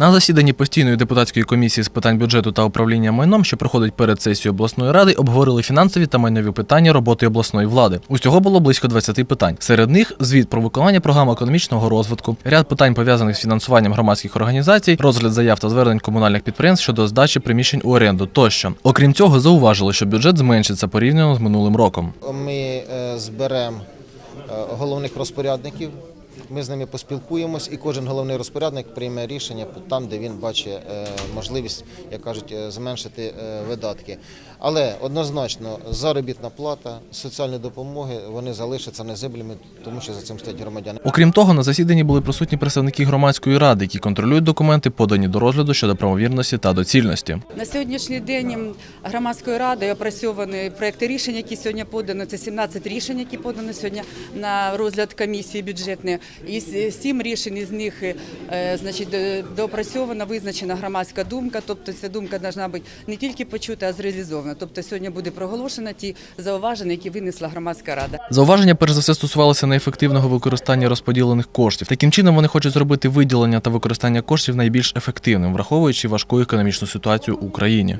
На засіданні постійної депутатської комісії з питань бюджету та управління майном, що проходить перед сесією обласної ради, обговорили фінансові та майнові питання роботи обласної влади. Усього було близько 20 питань. Серед них звіт про виконання програм економічного розвитку, ряд питань пов'язаних з фінансуванням громадських організацій, розгляд заяв та звернень комунальних підприємств щодо здачі приміщень у оренду тощо. Окрім цього, зауважили, що бюджет зменшиться порівняно з минулим роком. Ми е, зберемо е, головних розпорядників. Ми з ними поспілкуємось, і кожен головний розпорядник прийме рішення там, де він бачить е, можливість, як кажуть, е, зменшити е, видатки. Але однозначно заробітна плата, соціальні допомоги вони залишаться незиблими, тому що за цим стоять громадяни. Окрім того, на засіданні були присутні представники громадської ради, які контролюють документи, подані до розгляду щодо правомірності та доцільності. На сьогоднішній день громадською радою опрацьовані проекти рішень, які сьогодні подані. Це 17 рішень, які подані сьогодні на розгляд комісії бюджетної. І сім рішень із них е, значить, до- доопрацьована, визначена громадська думка. Тобто ця думка повинна бути не тільки почута, а зреалізована. Тобто сьогодні буде проголошено ті зауваження, які винесла громадська рада. Зауваження перш за все стосувалося неефективного використання розподілених коштів. Таким чином вони хочуть зробити виділення та використання коштів найбільш ефективним, враховуючи важку економічну ситуацію в Україні.